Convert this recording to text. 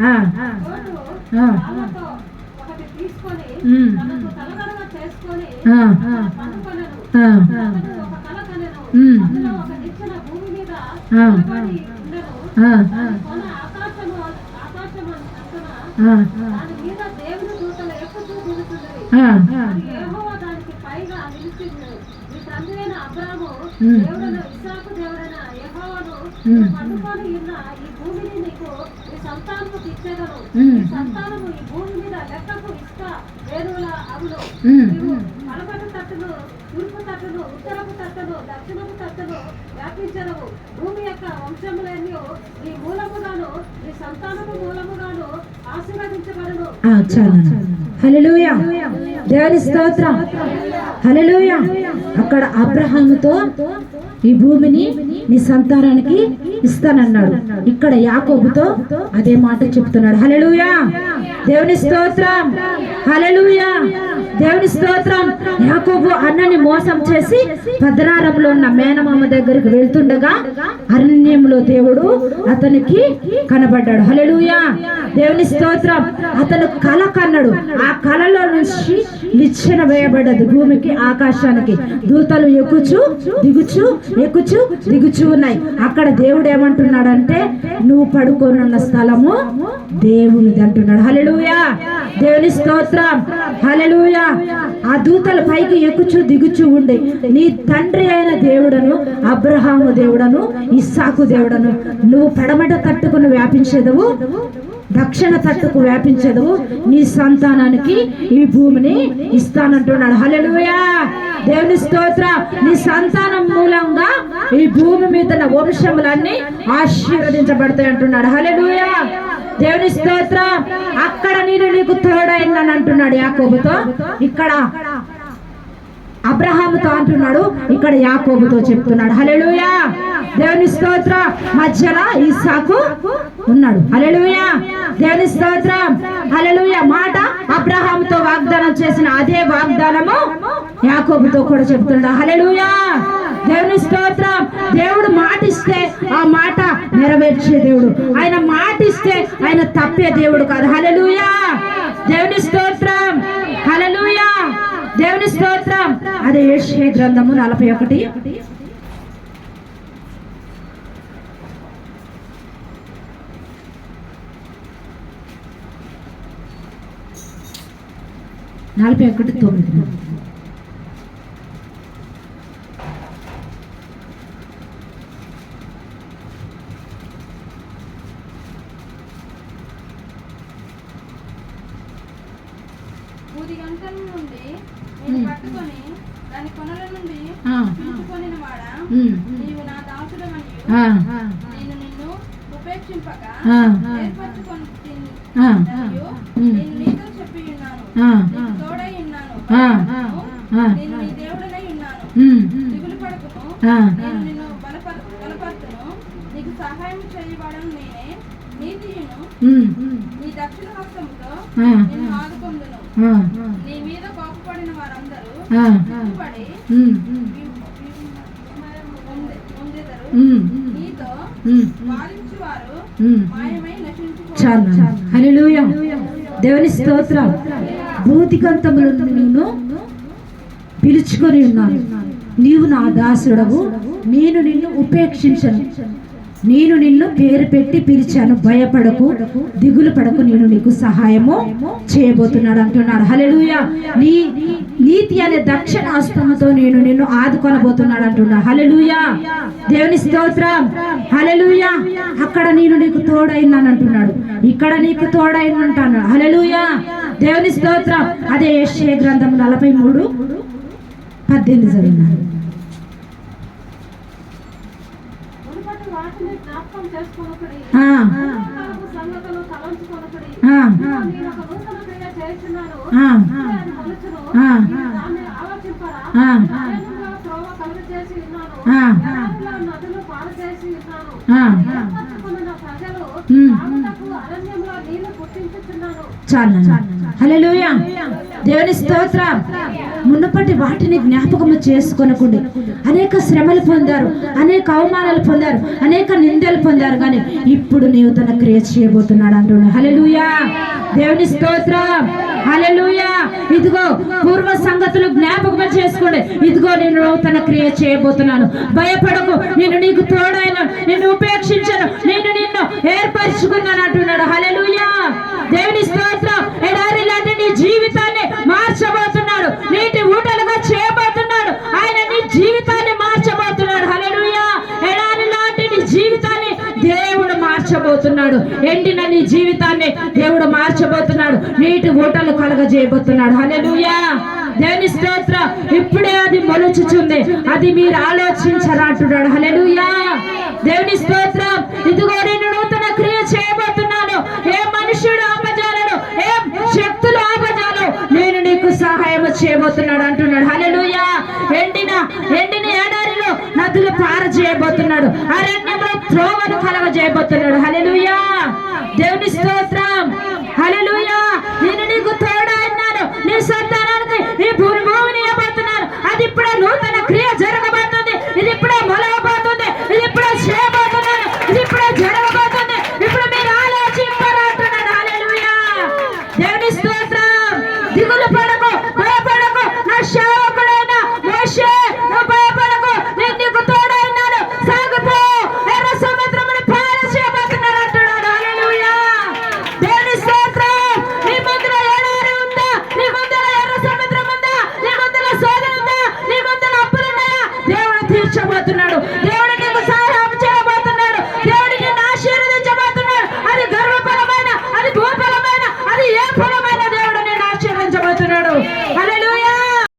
ఆ, లోతు ఆ. రాళ్ళతో ఒకటి తీసుకొని ఉమ్. తనకు తలగడగా చేసుకొని ఆ. పండుకొనెను. ఆ. అతడు ఒక కల కనెను. ఉమ్. అందులో ఒక నిచ్చెన భూమి మీద ఆ. నిలబడి ఉండెను. ఆ, దాని కొన ఆకాశము ఆకాశము అంచున ఆ, దాని మీద దేవుని దూతలు ఎక్కుతూ దిగుతున్నవి ఆ, యెహోవా దానికి పైగా నిలిచిండు నీ తండ్రి అయిన అబ్రాము. దేవుడైన ఇస్సాకు దేవుడైన యెహోవాను ఉమ్. పండుకొని ఉన్న ఈ భూమిని నీకు నీ సంతానము ఇచ్చేదను ఉమ్. ఈ సంతానము ఈ భూమి మీద లెక్కకు. నీవు పలకటి తట్టును తూర్పు తట్టును ఉత్తరపు తట్టును దక్షిణపు తట్టును భూమి యొక్క వంశములన్నీ నీ మూలముగాను నీ సంతానము మూలముగాను ఆశీర్వదించబడును. దేవుని స్తోత్రం. హల్లెలూయా. అక్కడ అబ్రహాముతో ఈ భూమిని నీ సంతానానికి ఇస్తానన్నాడు. ఇక్కడ యాకోబుతో అదే మాట చెప్తున్నాడు. హలెలుయా దేవుని స్తోత్రం. హలెలుయా దేవుని స్తోత్రం. యాకోబు అన్నని మోసం చేసి పద్నారంలో ఉన్న మేనమామ దగ్గరికి వెళ్తుండగా అరణ్యంలో దేవుడు అతనికి కనబడ్డాడు. హలెలుయా దేవుని స్తోత్రం. అతను కల కన్నాడు. ఆ కలలో నుంచి నిచ్చెన వేయబడ్డది. భూమికి ఆకాశానికి. దూతలు ఎక్కుచు దిగుచు ఎక్కుచు దిగుచు ఉన్నాయి. అక్కడ దేవుడు ఏమంటున్నాడంటే నువ్వు పడుకోనున్న స్థలము దేవునిది అంటున్నాడు. హలెలుయా దేవుని స్తోత్రం. హలెలుయా ఆ దూతల పైకి ఎక్కుచు దిగుచు ఉండే. నీ తండ్రి అయిన దేవుడను అబ్రహాము దేవుడను ఇస్సాకు దేవుడను నువ్వు పడమట తట్టుకుని వ్యాపించేదవు దక్షిణ తట్టుకు వ్యాపించదు. నీ సంతానానికి ఈ భూమిని ఇస్తానంటున్నాడు. హలలుయా దేవుని స్తోత్ర. నీ సంతానం మూలంగా ఈ భూమి మీద ఉన్న వంశములన్నీ ఆశీర్వదించబడతాయి అంటున్నాడు. హలలుయా దేవుని స్తోత్ర. అక్కడ నేను నీకు తోడైందని అంటున్నాడు యాకోబుతో. ఇక్కడ అబ్రహాముతో అంటున్నాడు. ఇక్కడ యాకోబుతో చెప్తున్నాడు. హల్లెలూయా! దేవుని స్తోత్ర. మధ్యలో ఇస్సాకు ఉన్నాడు. హల్లెలూయా. దేవుని స్తోత్రం. హల్లెలూయా. మాట అబ్రహాముతో వాగ్దానం చేసిన అదే వాగ్దానము యాకోబుతో కూడా చెప్తున్నాడు హల్లెలూయా. దేవుని స్తోత్రం. దేవుడు మాటిస్తే ఆ మాట నెరవేర్చే దేవుడు. ఆయన మాటిస్తే ఆయన తప్పే దేవుడు కాదు. హల్లెలూయా. దేవుని స్తోత్రం. హల్లెలూయా. దేవుని స్తోత్రం. అదే ఏషియా గ్రంథము నలభై ఒకటి. నలభై ఒకటి తొమ్మిది. మూడు గంటల నుండి నేను. పట్టుకొని దాని కొనల నుండి పిలుచుకొనిన వాడా నీవు నా దాసుడమని నేను నిన్ను ఉపేక్షింపక ఏర్పరచుకొని మరియు నీకు సహాయం చేయబడను నేనే. నీతియును నీ దక్షిణ హస్తముతో ఆ, నిన్ను ఆదుకొందును. నీ మీద కోపపడిన వారందరూ ఆ, సిగ్గుపడి ఉమ్, ఉందె- ఉండెదరు. ఉమ్, నీతో ఉమ్, వాదించువారు ఉమ్. మాయమై నశించుకో చాలు. హల్లెలూయా. దేవుని స్తోత్రం భౌతికంతములు నేను పిలుచుకొని ఉన్నాను. నీవు నా దాసుడవు. నేను నిన్ను ఉపేక్షించను. నేను నిన్ను పేరు పెట్టి పిలిచాను. భయపడకు దిగులు పడకు. నేను నీకు సహాయము చేయబోతున్నాడు అంటున్నాడు. హల్లెలూయా. నీ నీతి అనే దక్షిణ హస్తముతో నేను నిన్ను ఆదుకొనబోతున్నాడు అంటున్నాడు. హల్లెలూయా. దేవుని స్తోత్రం. హల్లెలూయా. అక్కడ నేను నీకు తోడైనాను అంటున్నాడు. ఇక్కడ నీకు తోడైనంటాను హల్లెలూయా. దేవుని స్తోత్రం. అదే యెషయా గ్రంథం నలభై మూడు. పద్దెనిమిది పుట్టించుచున్నాను. చాలు హలోయ దేవుని స్తోత్ర. మునుపటి వాటిని జ్ఞాపకము చేసుకొనకుండి. అనేక శ్రమలు పొందారు అనేక అవమానాలు పొందారు అనేక నిందలు పొందారు కానీ ఇప్పుడు నీవు తన క్రియ చేయబోతున్నాడు అంటున్నాడు. హల్లెలూయా. దేవుని స్తోత్రం. హల్లెలూయా. ఇదిగో పూర్వ సంగతులు జ్ఞాపకం చేసుకోండి. ఇదిగో నేను నూతన క్రియ చేయబోతున్నాను. భయపడకు. నేను నీకు తోడైన నిన్ను ఉపేక్షించను. నేను నిన్ను ఏర్పరచుకున్నాను అంటున్నాడు. హలలుయా దేవుని స్తోత్రం ఎడారి లాంటి నీ జీవితాన్ని మార్చబోతున్నాడు. నీటి ఊటలుగా మార్చబోతున్నాడు ఎండిన నీ జీవితాన్ని దేవుడు మార్చబోతున్నాడు. నీటి ఊటలు కలగజేయబోతున్నాడు. హలెలుయా దేవుని స్తోత్ర? ఇప్పుడే అది మొలుచుచుంది. అది మీరు ఆలోచించరా అంటున్నాడు దేవుని స్తోత్రం? ఇదిగో నేను నూతన క్రియ చేయబోతున్నాను. ఏ మనుషుడు ఆపజాలను ఏ శక్తులు ఆపజాలు నేను నీకు సహాయం చేయబోతున్నాడు అంటున్నాడు. హలెలుయా ఎండిన ఎండిన ఏడారిలో నదులు పార చేయబోతున్నాడు కృపను కలగజేయబోతున్నాడు హలెలుయా దేవుని స్తోత్రం. హలెలుయా నేను నీకు అన్నాను నీ సంతానానికి నీ భూమిని ఇవ్వబోతున్నాను. అది ఇప్పుడే నూతన క్రియ జరగబోతుంది. ఇది ఇప్పుడే మొలవబోతుంది. ఇది ఇప్పుడే చేయబోతున్నాను. ఇది ఇప్పుడే జరగబోతుంది. తీర్చబోతున్నాడు.